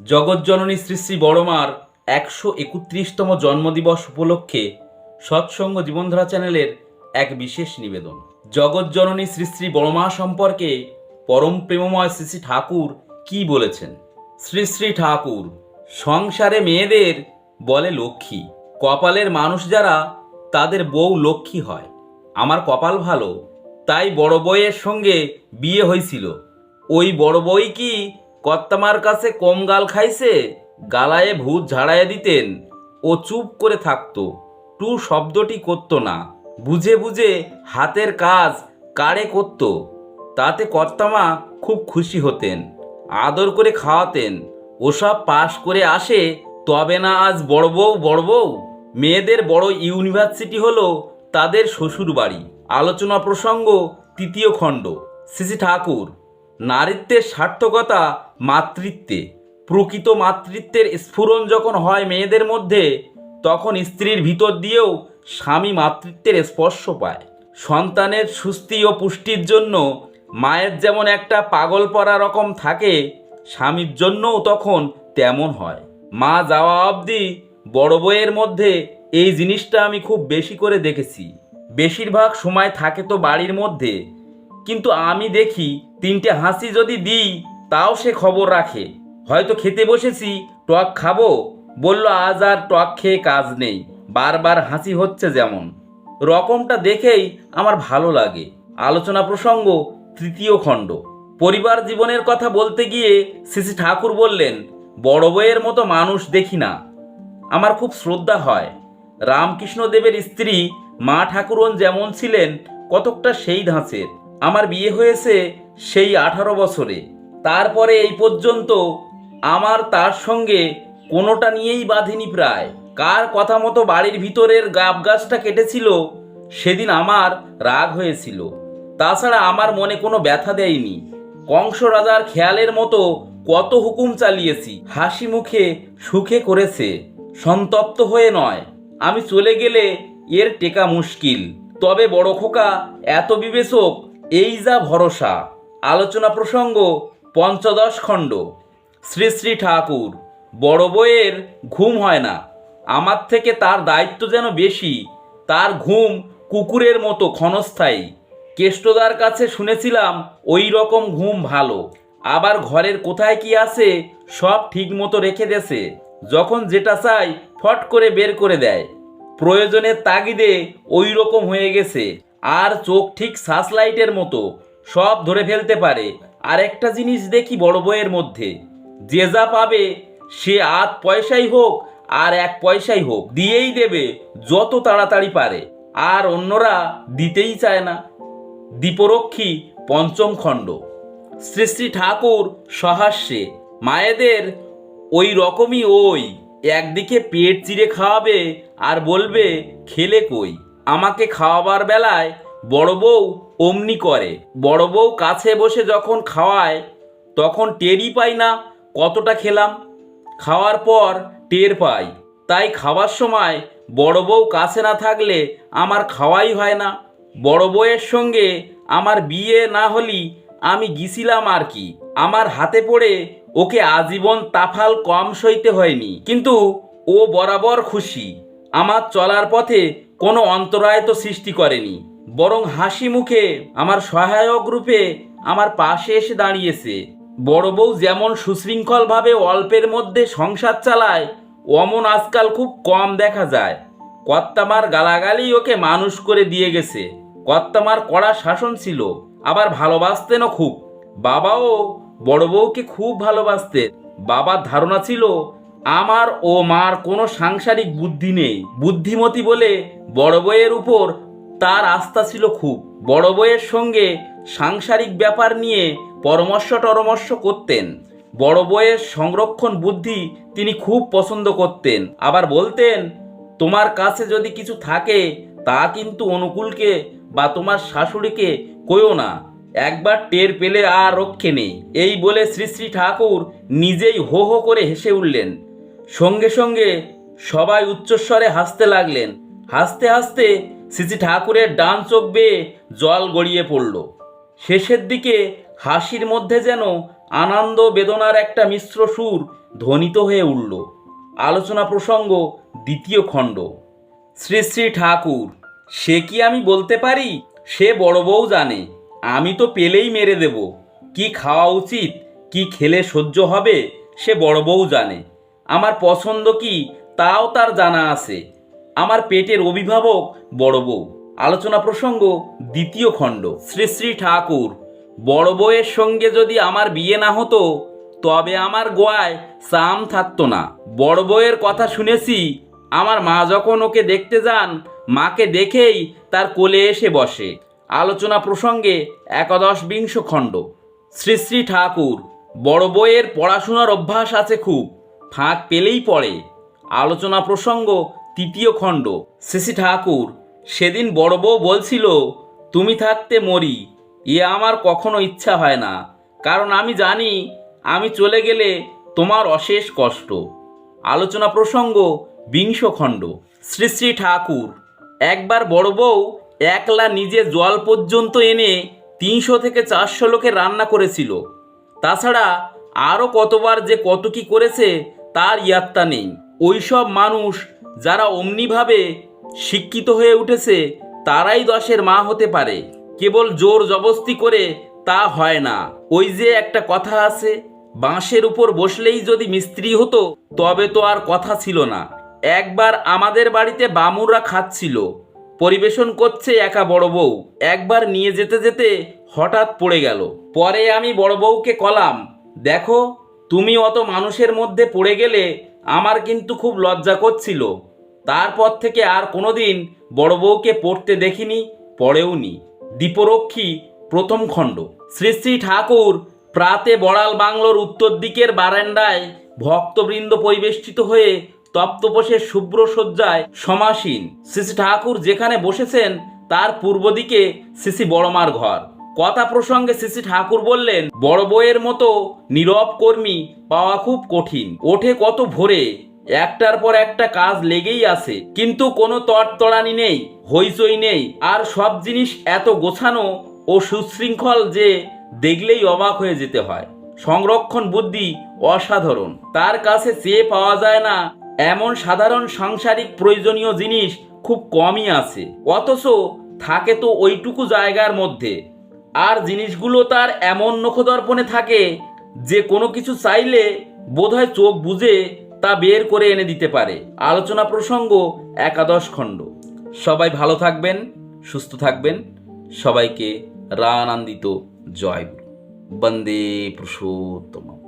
জগৎজননী শ্রী শ্রী বড়মার একশো একত্রিশতম জন্মদিবস উপলক্ষে সৎসঙ্গ জীবনধারা চ্যানেলের এক বিশেষ নিবেদন। জগৎজননী শ্রী শ্রী বড়মা সম্পর্কে পরম প্রেমময় শ্রী শ্রী ঠাকুর কি বলেছেন? শ্রী শ্রী ঠাকুর, সংসারে মেয়েদের বলে লক্ষ্মী, কপালের মানুষ যারা তাদের বউ লক্ষ্মী হয়। আমার কপাল ভালো, তাই বড় বইয়ের সঙ্গে বিয়ে হয়েছিল ওই বড় বই কি কর্তামার কাছে কম গাল খাইছে, গালায়ে ভূত ঝাড়াইয়া দিতেন। ও চুপ করে থাকতো। টু শব্দটি করতো না। বুঝে বুঝে হাতের কাজ কারে করতো। তাতে কর্তামা খুব খুশি হতেন, আদর করে খাওয়াতেন। ওসব পাশ করে আসে, তবে না আজ বড় বউ বড় বউ? মেয়েদের বড় ইউনিভার্সিটি হলো তাদের শ্বশুর বাড়ি আলোচনা প্রসঙ্গ, তৃতীয় খণ্ড। শ্রী ঠাকুর। নারীত্বের সার্থকতা মাতৃত্বে। প্রকৃত মাতৃত্বের স্ফুরণ যখন হয় মেয়েদের মধ্যে, তখন স্ত্রীর ভিতর দিয়েও স্বামী মাতৃত্বের স্পর্শ পায়। সন্তানের সুস্থি ও পুষ্টির জন্য মায়ের যেমন একটা পাগল পরা রকম থাকে, স্বামীর জন্যও তখন তেমন হয়। মা যাওয়া অবধি বড় বইয়ের মধ্যে এই জিনিসটা আমি খুব বেশি করে দেখেছি। বেশিরভাগ সময় থাকে তো বাড়ির মধ্যে, কিন্তু আমি দেখি তিনটে হাসি যদি দিই, তাও সে খবর রাখে। হয়তো খেতে বসেছি, টক খাব। বলল, আজ আর টক খেয়ে কাজ নেই। বারবার হাসি হচ্ছে যেমন। রকমটা দেখেই আমার ভালো লাগে। আলোচনা প্রসঙ্গ, তৃতীয় খণ্ড। পরিবার জীবনের কথা বলতে গিয়ে শ্রী ঠাকুর বললেন, বড় বইয়ের মতো মানুষ দেখি না। আমার খুব শ্রদ্ধা হয়। রামকৃষ্ণদেবের স্ত্রী মা ঠাকুরন যেমন ছিলেন, কতকটা সেই ধাঁচের। আমার বিয়ে হয়েছে সেই আঠারো বছরে। তারপরে এই পর্যন্ত আমার তার সঙ্গে কোনোটা নিয়েই বাঁধেনি প্রায়। কার কথা মতো বাড়ির ভিতরের গাব গাছটা কেটেছিল, সেদিন আমার রাগ হয়েছিল। তাছাড়া আমার মনে কোনো ব্যথা দেয়নি। কংস রাজার খেয়ালের মতো কত হুকুম চালিয়েছি। হাসি মুখে সুখে করেছে। সন্তপ্ত হয়ে নয়। আমি চলে গেলে এর টেকা মুশকিল। তবে বড় খোকা, এত বিবেচক, এই যা ভরসা। আলোচনা প্রসঙ্গ, পঞ্চদশ খণ্ড। শ্রী শ্রী ঠাকুর, বড় বইয়ের ঘুম হয় না। আমার থেকে তার দায়িত্ব যেন বেশি, তার ঘুম কুকুরের মতো ক্ষণস্থায়ী। কেষ্টদার কাছে শুনেছিলাম ওই রকম ঘুম ভালো। আবার ঘরের কোথায় কি আছে, সব ঠিক মতো রেখে দেছে। যখন যেটা চাই ফট করে বের করে দেয়। প্রয়োজনের তাগিদে ওই রকম হয়ে গেছে। আর চোখ ঠিক সাসলাইটের মতো। সব ধরে ফেলতে পারে। আর একটা জিনিস দেখি বড় বইয়ের মধ্যে। যে যা পাবে, সে আধ পয়সাই হোক আর এক পয়সাই হোক, দিয়েই দেবে যত তাড়াতাড়ি পারে। আর অন্যরা দিতেই চায় না। দীপরক্ষী পঞ্চম খণ্ড। শ্রী শ্রী ঠাকুর সহাস্যে, মায়েদের ওই রকমই ওই। একদিকে পেট চিরে খাওয়াবে আর বলবে, খেলে কই? আমাকে খাওয়াবার বেলায় বড় বউ অমনি করে। বড় বউ কাছে বসে যখন খাওয়ায়, তখন টেরই পাই না কতটা খেলাম। খাওয়ার পর টের পাই। তাই খাওয়ার সময় বড় বউ কাছে না থাকলে আমার খাওয়াই হয় না। বড় বউয়ের সঙ্গে আমার বিয়ে না হলি আমি গিছিলাম আর কি। আমার হাতে পড়ে ওকে আজীবন তাফাল কম সইতে হয়নি। কিন্তু ও বরাবর খুশি। আমার চলার পথে কোনো অন্তরায় তো সৃষ্টি করেনি। বরং হাসি মুখে আমার সহায়ক রূপে আমার পাশে এসে দাঁড়িয়েছে। বড় বউ যেমন সুশৃঙ্খলভাবে অল্পের মধ্যে সংসার চালায়, অমন আজকাল খুব কম দেখা যায়। কর্তামার গালাগালি ওকে মানুষ করে দিয়ে গেছে। কর্তামার কড়া শাসন ছিল, আবার ভালোবাসতেনও খুব। বাবাও বড় বউকে খুব ভালোবাসতেন। বাবার ধারণা ছিল, আমার ও মার কোনো সাংসারিক বুদ্ধি নেই। বুদ্ধিমতী বলে বড় বউয়ের উপর তার আস্থা ছিল খুব। বড় বউয়ের সঙ্গে সাংসারিক ব্যাপার নিয়ে পরামর্শ টরমর্শ করতেন। বড় বউয়ের সংরক্ষণ বুদ্ধি তিনি খুব পছন্দ করতেন। আবার বলতেন, তোমার কাছে যদি কিছু থাকে, তা কিন্তু অনুকূলকে বা তোমার শাশুড়িকে কইও না। একবার টের পেলে আর রক্ষে নেই। এই বলে শ্রী শ্রী ঠাকুর নিজেই হো হো করে হেসে উঠলেন। সঙ্গে সঙ্গে সবাই উচ্চস্বরে হাসতে লাগলেন। হাসতে হাসতে শ্রী ঠাকুরের ডান চোখ বেয়ে জল গড়িয়ে পড়ল। শেষের দিকে হাসির মধ্যে যেন আনন্দ বেদনার একটা মিশ্র সুর ধ্বনিত হয়ে উঠল। আলোচনা প্রসঙ্গ দ্বিতীয় খণ্ড। শ্রী শ্রী ঠাকুর, সে কি আমি বলতে পারি? সে বড় বউ জানে। আমি তো পেলেই মেরে দেব। কি খাওয়া উচিত? কি খেলে সহ্য হবে? সে বড় বউ জানে। আমার পছন্দ কি? তাও তার জানা আছে। আমার পেটের অভিভাবক বড় বউ। আলোচনা প্রসঙ্গ, দ্বিতীয় খণ্ড। শ্রী শ্রী ঠাকুর, বড় বউয়ের সঙ্গে যদি আমার বিয়ে না হতো, তবে আমার গোয়ায় সাম থাকতো না। বড় বউয়ের কথা শুনেছি, আমার মা যখন ওকে দেখতে যান, মাকে দেখেই তার কোলে এসে বসে। আলোচনা প্রসঙ্গে একাদশ বিংশ খণ্ড। শ্রী শ্রী ঠাকুর, বড় বইয়ের পড়াশোনার অভ্যাস আছে খুব, ফাঁক পেলেই পড়ে। আলোচনা প্রসঙ্গ তৃতীয় খণ্ড। শ্রী ঠাকুর, সেদিন বড় বউ বলছিল, তুমি থাকতে মরি, এ আমার কখনো ইচ্ছা হয় না। কারণ আমি জানি, আমি চলে গেলে তোমার অশেষ কষ্ট। আলোচনা প্রসঙ্গ, বিংশ খণ্ড। শ্রী শ্রী ঠাকুর, একবার বড় বউ একলা নিজে জল পর্যন্ত এনে তিনশো থেকে চারশো লোকের রান্না করেছিল। তাছাড়া আরও কতবার যে কত কি করেছে, তার ইয়াত্তা নেই। ওইসব মানুষ যারা অমনিভাবে শিক্ষিত হয়ে উঠেছে, তারাই দশের মা হতে পারে। কেবল জোর জবস্তি করে তা হয় না। ওই যে একটা কথা আছে, বাঁশের উপর বসলেই যদি মিস্ত্রি হতো, তবে তো আর কথা ছিল না। একবার আমাদের বাড়িতে বামুররা খাচ্ছিল। পরিবেশন করছে একা বড় বউ। একবার নিয়ে যেতে যেতে হঠাৎ পড়ে গেল। পরে আমি বড় বউকে কলাম, দেখো, তুমি অত মানুষের মধ্যে পড়ে গেলে আমার কিন্তু খুব লজ্জা করছিল। তারপর থেকে আর কোনোদিন বড় বউকে পড়তে দেখিনি পড়েওনি দীপরক্ষী প্রথম খণ্ড। শ্রী শ্রী ঠাকুর প্রাতে বড়াল বাংলোর উত্তর দিকের বারান্দায় ভক্তবৃন্দ পরিবেষ্টিত হয়ে তপ্তপোষের শুভ্র সজ্জায় সমাসীন। শ্রী ঠাকুর যেখানে বসেছেন, তার পূর্ব দিকে শ্রী বড়মার ঘর। কথা প্রসঙ্গে শ্রী ঠাকুর বললেন, বড় বইয়ের মতো নীরব কর্মী পাওয়া খুব কঠিন। ওঠে কত ভোরে, একটার পর একটা কাজ লেগেই আছে। কিন্তু কোনো তড়তড়ানি নেই, হইচই নেই। আর সব জিনিস এত গোছানো ও সুশৃঙ্খল যে দেখলেই অবাক হয়ে যেতে হয়। সংরক্ষণ বুদ্ধি অসাধারণ। তার কাছে চেয়ে পাওয়া যায় না, এমন সাধারণ সাংসারিক প্রয়োজনীয় জিনিস খুব কমই আছে। অথচ থাকে তো ওইটুকু জায়গার মধ্যে। আর জিনিসগুলো তার এমন নখদর্পণে থাকে যে কোনো কিছু চাইলে বোধহয় চোখ বুঝে তা বের করে এনে দিতে পারে। আলোচনা প্রসঙ্গ, একাদশ খণ্ড। সবাই ভালো থাকবেন, সুস্থ থাকবেন। সবাইকে রানন্দিত জয়। বন্দে পুরুষোত্তম